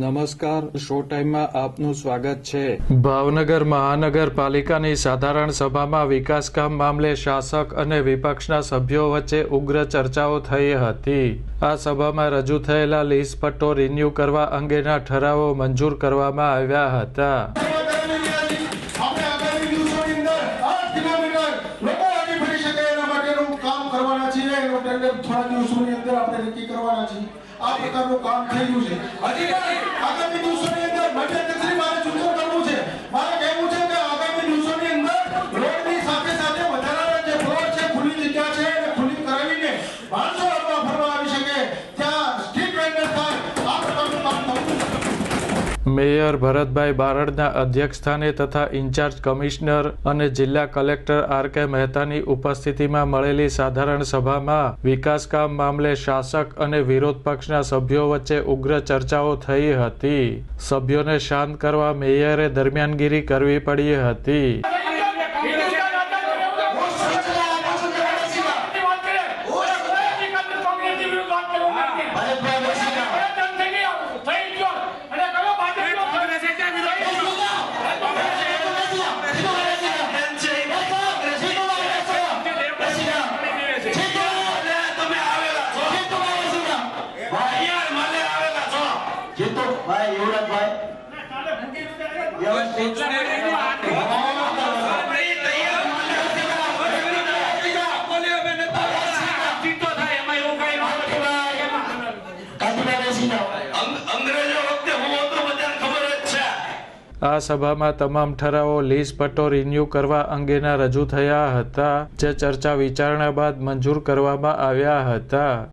નમસ્કાર શો ટાઈમમાં આપનું સ્વાગત છે. ભાવનગર મહાનગરપાલિકાની સાધારણ સભામાં વિકાસ કામ મામલે શાસક અને વિપક્ષના સભ્યો વચ્ચે ઉગ્ર ચર્ચાઓ થઈ હતી. આ સભામાં રજૂ થયેલા લીઝ પટ્ટો રિન્યૂ કરવા અંગેના ઠરાવો મંજૂર કરવામાં આવ્યા હતા. થોડા દિવસોની અંદર આપણે નક્કી કરવાના છીએ. આ પ્રકારનું કામ થઈ ગયું છે. મેયર ભરતભાઈ બારડના અધ્યક્ષસ્થાને તથા ઇન્ચાર્જ કમિશનર અને જિલ્લા કલેક્ટર આર કે મહેતાની ઉપસ્થિતિમાં મળેલી સાધારણ સભામાં વિકાસ કામ મામલે શાસક અને વિરોધ પક્ષના સભ્યો વચ્ચે ઉગ્ર ચર્ચાઓ થઈ હતી. સભ્યોને શાંત કરવા મેયરે દરમિયાનગીરી કરવી પડી હતી. ખબર જ છે આ સભામાં તમામ ઠરાવો લીઝ પટ્ટો રિન્યૂ કરવા અંગેના રજૂ થયા હતા, જે ચર્ચા વિચારણા બાદ મંજૂર કરવામાં આવ્યા હતા.